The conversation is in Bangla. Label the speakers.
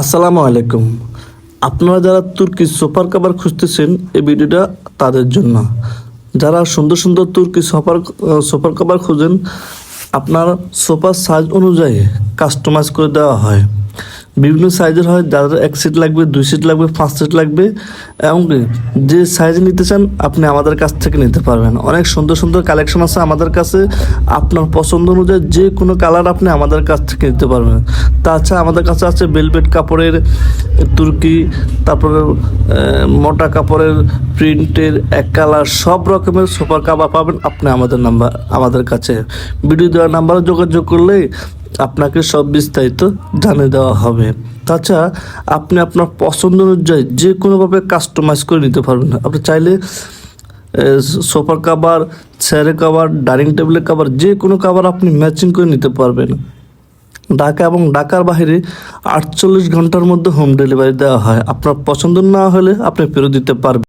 Speaker 1: আসসালামু আলাইকুম। আপনারা যারা তুর্কি সোফার কাভার খুঁজতেছেন, এই ভিডিওটা তাদের জন্য। যারা সুন্দর সুন্দর তুর্কি সোফার সোফার কাভার খুঁজেন, আপনার সোফার সাইজ অনুযায়ী কাস্টমাইজ করে দেওয়া হয়। বিভিন্ন সাইজের হয়, যাদের এক সিট লাগবে, দুই সিট লাগবে, পাঁচ সিট লাগবে এমনকি যে সাইজ নিতে চান, আপনি আমাদের কাছ থেকে নিতে পারবেন। অনেক সুন্দর সুন্দর কালেকশন আছে আমাদের কাছে। আপনার পছন্দ অনুযায়ী যে কোনো কালার আপনি আমাদের কাছ থেকে নিতে পারবেন। তাছাড়া আমাদের কাছে আছে বেলভেট কাপড়ের তুর্কি, তারপরে মোটা কাপড়ের প্রিন্টের এক কালার সব রকমের সুপার কাভার পাবেন। আপনি আমাদের নাম্বার আমাদের কাছে। ভিডিও দেওয়ার নাম্বারে যোগাযোগ করলে আপনাকে সব বিস্তারিত জানিয়ে দেওয়া হবে। তাছাড়া আপনি আপনার পছন্দ অনুযায়ী যে কোনোভাবে কাস্টমাইজ করে নিতে পারবেন। আপনি চাইলে সোফার কাভার চেয়ারের কাভার ডাইনিং টেবিলের কাভার যে কোনো কাভার আপনি ম্যাচিং করে নিতে পারবেন। ঢাকা এবং ঢাকার বাইরে আটচল্লিশ ঘণ্টার মধ্যে হোম ডেলিভারি দেওয়া হয়। আপনার পছন্দ না হলে আপনি ফেরত দিতে পারবেন।